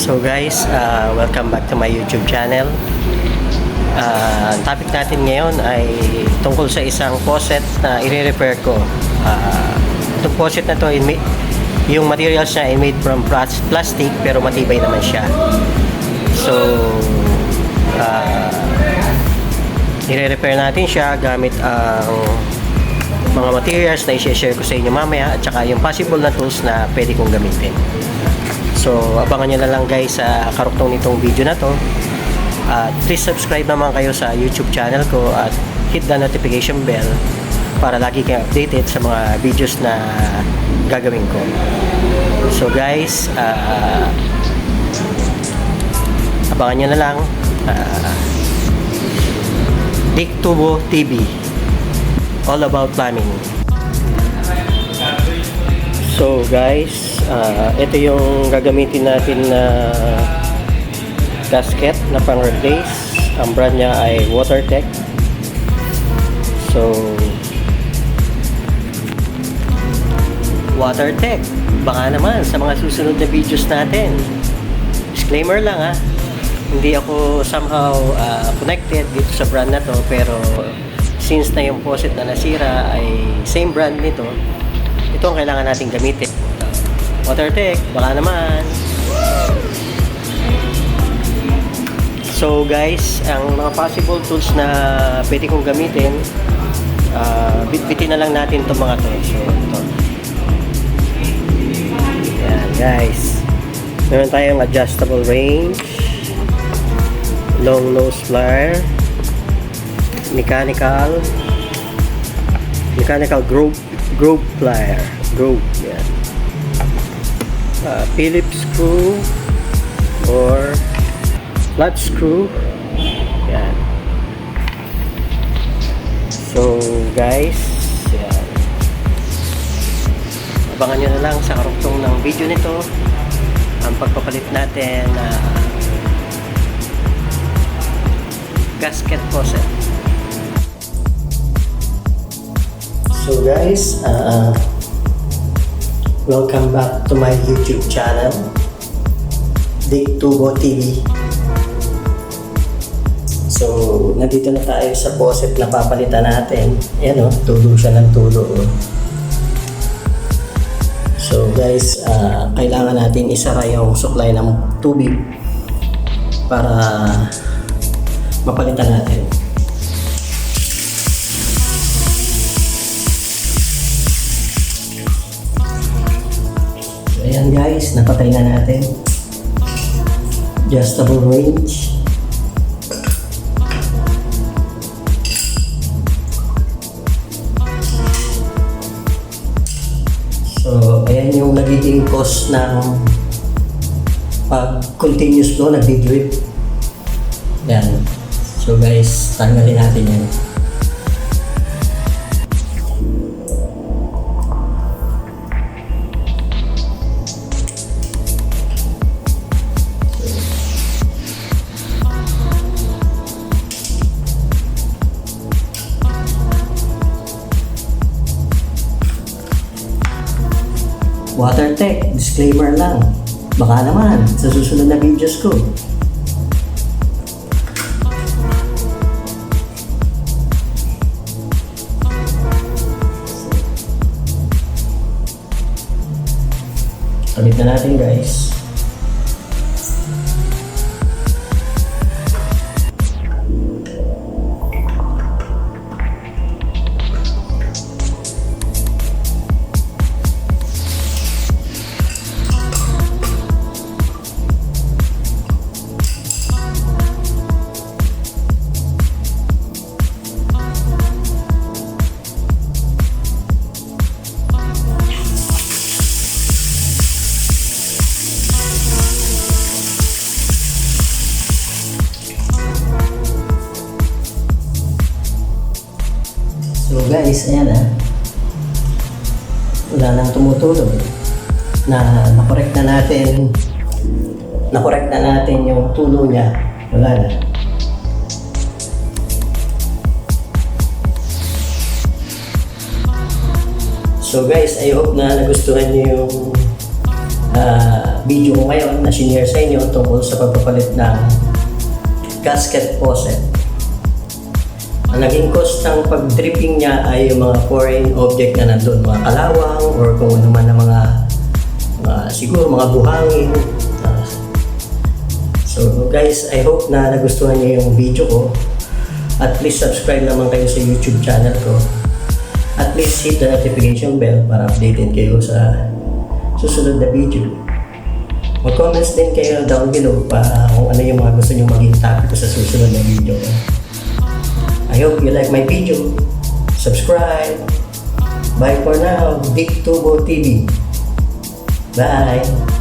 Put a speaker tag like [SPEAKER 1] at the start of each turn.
[SPEAKER 1] So guys, uh, welcome back to my YouTube channel. Uh, ang topic natin ngayon ay tungkol sa isang faucet na i-repair ko. Uh, itong faucet na to, yung materials niya ay made from plas- plastic pero matibay naman siya. So, uh, i-repair natin siya gamit ang mga materials na i-share ko sa inyo mamaya at saka yung possible na tools na pwede kong gamitin. So, abangan nyo na lang guys sa karuktong nitong video na to. At please subscribe naman kayo sa YouTube channel ko at hit the notification bell para lagi kayo updated sa mga videos na gagawin ko. So guys, ah, abangan nyo na lang. Uh, Dick Tubo TV. All about plumbing. So guys, ah, ito yung gagamitin natin na gasket na pang replace. Ang brand niya ay WaterTech. So WaterTech. Baka naman sa mga susunod na videos natin. Disclaimer lang ha. Hindi ako somehow ah, connected dito sa brand na to pero since na yung faucet na nasira ay same brand nito, ito ang kailangan natin gamitin. WaterTech, baka naman. So guys, ang mga possible tools na pwede kong gamitin, uh, bitbitin na lang natin itong mga to. So, ito. Yan guys. Meron tayong adjustable range, long nose plier, mechanical, mechanical groove, groove plier, groove, yan. Uh, Phillips screw or flat screw. Yan. So, guys, yan. Abangan nyo na lang sa karuktong ng video nito ang pagpapalit natin na gasket faucet. So guys, uh, welcome back to my YouTube channel, Dick Tubo TV. So, nandito na tayo sa faucet na papalitan natin. Ayan o, tulo siya ng tulo. Oh. So guys, uh, kailangan natin isara yung supply ng tubig para mapalitan natin. Ayan guys, napatay na natin. Adjustable range. So, ayan yung nagiging cause ng pag continuous flow, nagdi-drip. Yan. So guys, tanggalin natin yan. WaterTech, disclaimer lang. Baka naman, sa susunod na videos ko. Kalit na natin guys. So guys, ayan ah. Wala nang tumutulog. Na nakorek na natin nakorek na natin yung tulo niya. Wala na. So guys, I hope na nagustuhan niyo yung ah, video ko ngayon na sinare sa inyo tungkol sa pagpapalit ng gasket faucet. Ang naging cost ng pag-dripping niya ay yung mga foreign object na nandun, mga kalawang or kung ano man na mga, mga siguro mga buhangin. Ah, so guys, I hope na nagustuhan niyo yung video ko. At please subscribe naman kayo sa YouTube channel ko. At please hit the notification bell para updated kayo sa susunod na video. Mag-comments din kayo down below para kung ano yung mga gusto nyo maging topic ko sa susunod na video. I hope you like my video. Subscribe. Bye for now. Big Tubo TV. Bye.